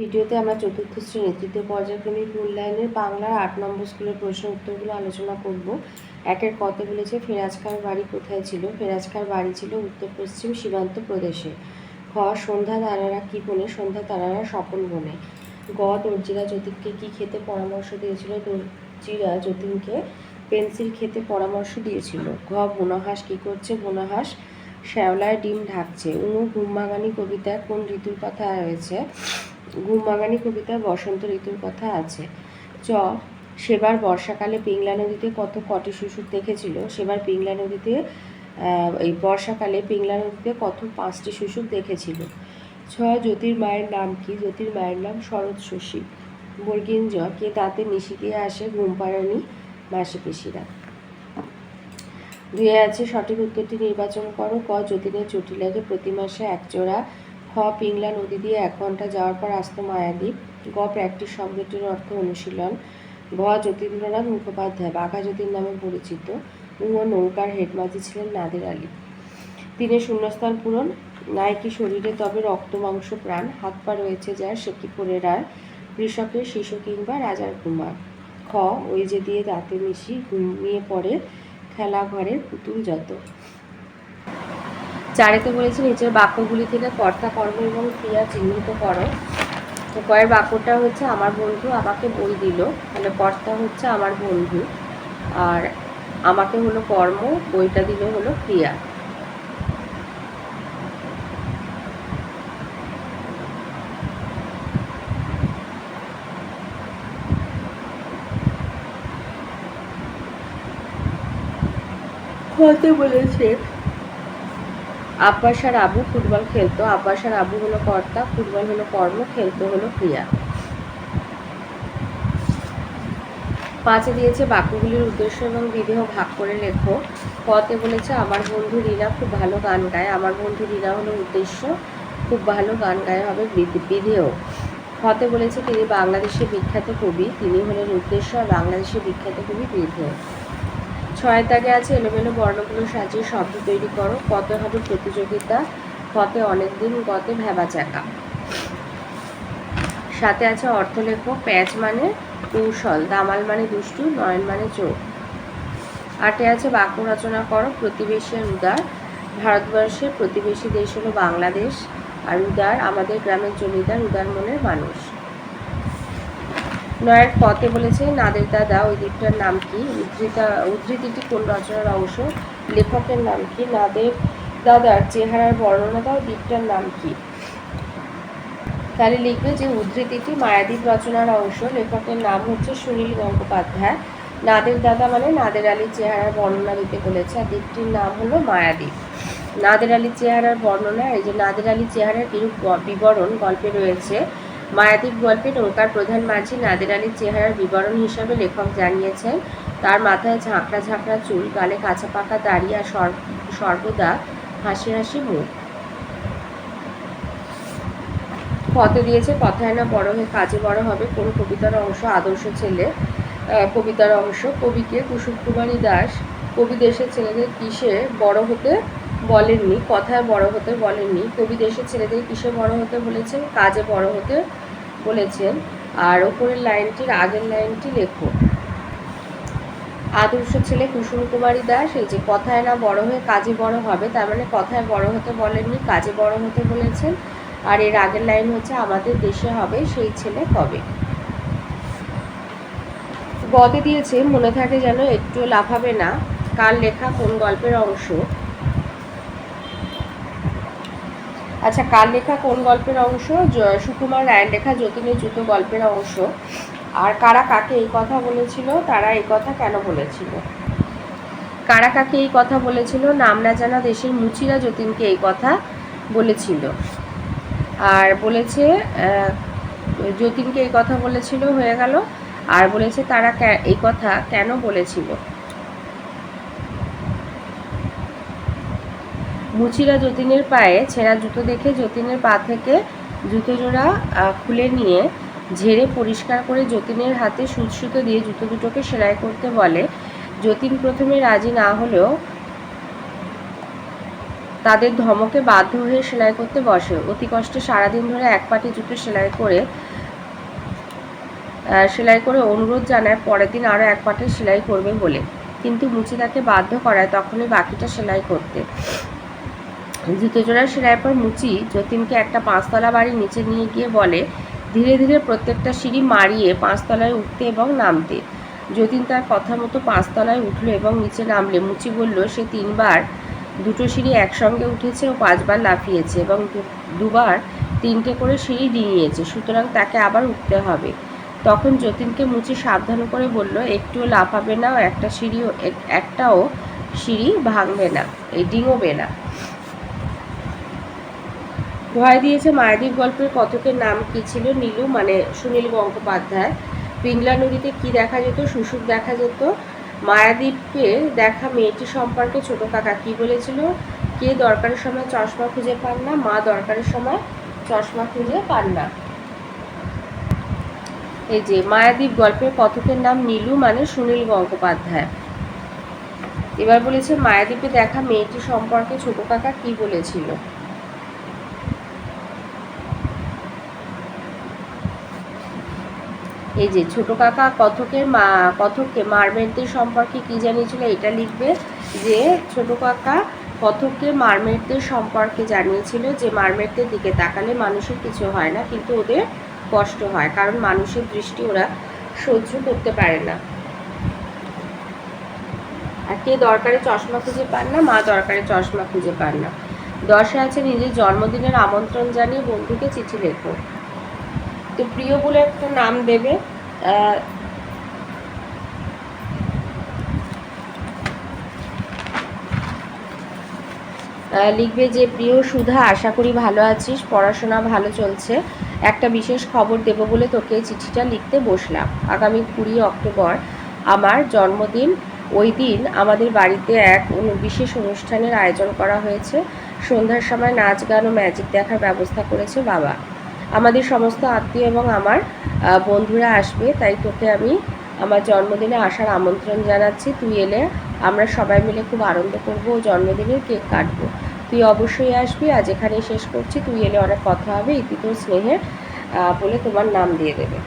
ভিডিওতে আমরা চতুর্থ শ্রেণির তৃতীয় পর্যায়ক্রমিক মূল্যায়নের বাংলার আট নম্বর স্কুলের প্রশ্ন উত্তরগুলো আলোচনা করব। একের কত বলেছে, ফেরাজকার বাড়ি কোথায় ছিল? ফেরাজকার বাড়ি ছিল উত্তর পশ্চিম সীমান্ত প্রদেশে। খ সন্ধ্যা তারারা কী বনে? সন্ধ্যা তারারা স্বপন বনে। গ, দর্জিরা যতীনকে কি খেতে পরামর্শ দিয়েছিল? দর্জিরা যতীনকে পেন্সিল খেতে পরামর্শ দিয়েছিল। ঘ, বুনহাস কি করছে? বুনহাস শ্যাওলায় ডিম ঢাকছে। উনু ঘুমবাগানি কবিতায় কোন ঋতুর কথা রয়েছে? ঘুমবাগানি কবিতায় বসন্ত ঋতুর কথা আছে। চ, সেবার বর্ষাকালে পিংলা নদীতে কত কটি শুশুক দেখেছিল? সেবার পিংলা নদীতে এই বর্ষাকালে পিংলা নদীতে কত পাঁচটি শুশুক দেখেছিল? ছ, জ্যোতির মায়ের নাম কি? জ্যোতির মায়ের নাম শরৎ শশী। বর্গিন জ, কে তাতে মিশি দিয়ে আসে ঘুম পাড়ানি মাসি পিসিরা দুয়ে আছে সঠিক উত্তরটি নির্বাচন করো। ক, যতীনের চটি লাগে প্রতি মাসে এক জোড়া খ, পিংলা নদী দিয়ে এক ঘণ্টা যাওয়ার পর আসত মায়াদ্বীপ গ, প্র্যাকটিস শব্দটির অর্থ অনুশীলন। ঘ যতীন্দ্রনাথ মুখোপাধ্যায়, বাঘা যতীন নামে পরিচিত। ও নৌকার হেডমাজি ছিলেন নাদের আলী। তিনে শূন্যস্থান পূরণ। নায়কি শরীরে তবে রক্ত মাংস প্রাণ। হাত পা রয়েছে যার, সে কি পরে রায় কৃষকের শিশু কিংবা রাজার কুমার। খ, ওই যে দিয়ে দাঁতে মিশি ঘুমিয়ে পড়ে। খেলা ঘরের পুতুল যত। চারেতে বলেছে নিচের বাক্যগুলি থেকে কর্তা, কর্ম এবং ক্রিয়া চিহ্নিত করো। তো কয়ের বাক্যটা হচ্ছে, আমার বন্ধু আমাকে বই দিল। তাহলে কর্তা হচ্ছে, আমার বন্ধু। আর আমাকে হলো কর্ম, বইটা দিল হলো ক্রিয়া। হতে বলেছে। আব্বাস আর আবু ফুটবল খেলতো। আব্বাস আর আবু হলো কর্তা, ফুটবল হলো কর্ম, খেলতো হলো ক্রিয়া। পাঁচে দিয়েছে বাক্যগুলির উদ্দেশ্য এবং বিদেহ ভাগ করে লেখো। কতে বলেছে, আমার বন্ধু রিনা খুব ভালো গান গায়। আমার বন্ধু রিনা হলো উদ্দেশ্য, খুব ভালো গান গায় হবে বিধেয়। হতে বলেছে, তিনি বাংলাদেশের বিখ্যাত কবি। তিনি হলেন উদ্দেশ্য বাংলাদেশের বিখ্যাত কবি বিধেয়। ছয় দাগে আছে এলোমেলো বর্ণগুলো সাজিয়ে শব্দ তৈরি করো। কত হবে প্রতিযোগিতা কতে অনেক দিন গতে ভেবা চাকা সাথে আছে অর্থলেখ প্যাচ মানে কৌশল, দামাল মানে দুষ্টু, নয়ন মানে চোখ আটে আছে বাক্য রচনা করো, প্রতিবেশী আর উদার। ভারতবর্ষের প্রতিবেশী দেশ হলো বাংলাদেশ, আর উদার আমাদের গ্রামের জমিদার, উদার মনের মানুষ। নয়ের পথে বলেছে, নাদের দাদা, ওই দ্বীপটার নাম কি? উদ্ধৃতা, উদ্ধৃতিটি কোন রচনার অংশ? লেখকের নাম কি? নাদের দাদার চেহারার বর্ণনা দাও দ্বীপটার নাম কি? তাহলে লিখবে যে উদ্ধৃতিটি মায়াদ্বীপ রচনার অংশ। লেখকের নাম হচ্ছে সুনীল গঙ্গোপাধ্যায়। নাদের দাদা মানে নাদের আলীর চেহারার বর্ণনা দিতে বলেছে, আর দ্বীপটির নাম হলো মায়াদ্বীপ। নাদের আলীর চেহারার বর্ণনা, এই যে নাদের আলীর চেহারার কিরূপ বিবরণ গল্পে রয়েছে। মায়াদ্বীপ গল্পে নৌকার প্রধান মাঝি নাদের আলীর চেহারার বিবরণ হিসাবে লেখক জানিয়েছেন, তার মাথায় ঝাঁকড়া ঝাঁকড়া চুল, গালে কাঁচা পাকা দাড়ি আর সর্বদা হাসি হাসি মুখ। পথে দিয়েছে কথায় না, বড় হয়ে কাজে বড় হবে। কোন কবিতার অংশ, আদর্শ ছেলে কবিতার অংশ। কবিকে কুসুম কুমারী দাস, কবি দেশের ছেলেদের কিসে বড় হতে বলেননি, কথায় বড় হতে বলেননি। কবি দেশের ছেলেদের কিসে বড় হতে বলেছেন? কাজে বড় হতে বলেছেন। আর ওপরের লাইনটির আগের লাইনটি লেখো। আদর্শ ছেলে কুসুম কুমারী দাস, এই যে কথায় না বড় হয়ে কাজে বড় হবে, তার মানে কথায় বড় হতে বলেননি, কাজে বড় হতে বলেছেন। আর এর আগের লাইন হচ্ছে, আমাদের দেশে হবে সেই ছেলে কবে? গতে দিয়েছে, মনে থাকে যেন একটু লাফাবে না, কার লেখা কোন গল্পের অংশ। আচ্ছা কার লেখা কোন গল্পের অংশ? সুকুমার রায়ের লেখা যতীনের জুতো গল্পের অংশ। আর কারা কাকে এই কথা বলেছিল? তারা এই কথা কেন বলেছিল? কারা কাকে এই কথা বলেছিল? নাম না জানা দেশের মুচিরা যতীনকে এই কথা বলেছিল। আর বলেছে যতীনকে এই কথা বলেছিল, হয়ে গেল। আর বলেছে, তারা এই কথা কেন বলেছিল? মুচিরা যতীনের পায়ে ছেঁড়া জুতো দেখে যতীনের পা থেকে জুতো জোড়া খুলে নিয়ে ঝেড়ে পরিষ্কার করে যতীনের হাতে সুচ সুতো দিয়ে জুতো দুটোকে সেলাই করতে বলে। যতীন প্রথমে রাজি না হলেও তাদের ধমকে বাধ্য হয়ে সেলাই করতে বসে। অতি কষ্টে সারাদিন ধরে এক পাটি জুতো সেলাই করে সেলাই করে অনুরোধ জানায় পরের দিন আরও এক পাটে সেলাই করবে বলে। কিন্তু মুচি তাকে বাধ্য করায় তখনই বাকিটা সেলাই করতে। জুতো জোড়া সেলাইয়ের পর মুচি যতীনকে একটা পাঁচতলা বাড়ির নিচে নিয়ে গিয়ে বলে, ধীরে ধীরে প্রত্যেকটা সিঁড়ি মারিয়ে পাঁচতলায় উঠতে এবং নামতে। যতীন তার কথা মতো পাঁচতলায় উঠল এবং নিচে নামলে। মুচি বলল, সে তিনবার দুটো সিঁড়ি একসঙ্গে উঠেছে ও পাঁচবার লাফিয়েছে এবং দুবার তিনটে করে সিঁড়ি ডিঙিয়েছে, সুতরাং তাকে আবার উঠতে হবে। তখন যতীনকে মুচি সাবধান করে বলল, একটুও লাফাবে না ও একটা সিঁড়িও, এক- একটাও সিঁড়ি ভাঙবে না এই ডিঙোবে না। ভয় দিয়েছে মায়াদীপ গল্পের কথকের নাম কি ছিল? নীলু মানে সুনীল গঙ্গোপাধ্যায়। পিংলা নদীতে কি দেখা যেত? শুশুক দেখা যেত। মায়াদীপকে দেখা মেয়েটি সম্পর্কে ছোট কাকা কি বলেছিল? কে দরকারের সময় চশমা খুঁজে পান না? মা দরকারের সময় চশমা খুঁজে পান না। এই যে মায়াদীপ গল্পের কথকের নাম নীলু মানে সুনীল গঙ্গোপাধ্যায়। এবার বলেছে মায়াদীপে দেখা মেয়েটি সম্পর্কে ছোট কাকা কি বলেছিল? এই যে ছোট কাকা কথকের মা, কথককে মারমেরদের সম্পর্কে কি জানিয়েছিল এটা লিখবে যে ছোট কাকা কথককে মারমেরদের সম্পর্কে জানিয়েছিল যে মারমেরদের দিকে তাকালে মানুষের কিছু হয় না, কিন্তু ওদের কষ্ট হয়, কারণ মানুষের দৃষ্টি ওরা সহ্য করতে পারে না। আর কে দরকারে চশমা খুঁজে পান না, মা দরকারে চশমা খুঁজে পান না। দশে আছে নিজের জন্মদিনের আমন্ত্রণ জানিয়ে বন্ধুকে চিঠি লেখো। তো প্রিয় বলে একটা নাম দেবে লিখবে যে, প্রিয় সুধা, আশা করি ভালো আছিস, পড়াশোনা ভালো চলছে। একটা বিশেষ খবর দেবো বলে তোকে চিঠিটা লিখতে বসলাম। আগামী কুড়ি অক্টোবর আমার জন্মদিন। ওই দিন আমাদের বাড়িতে এক বিশেষ অনুষ্ঠানের আয়োজন করা হয়েছে। সন্ধ্যার সময় নাচ, গান ও ম্যাজিক দেখার ব্যবস্থা করেছে বাবা। আমাদের সমস্ত আত্মীয় এবং আমার বন্ধুরা আসবে। তাই তোকে আমি আমার জন্মদিনে আসার আমন্ত্রণ জানাচ্ছি। তুই এলে আমরা সবাই মিলে খুব আনন্দ করব ও জন্মদিনের কেক কাটবো। তুই অবশ্যই আসবি। আজ এখানেই শেষ করছি। তুই এলে অনেক কথা হবে। ইতি তোর স্নেহের বলে তোমার নাম দিয়ে দেবে।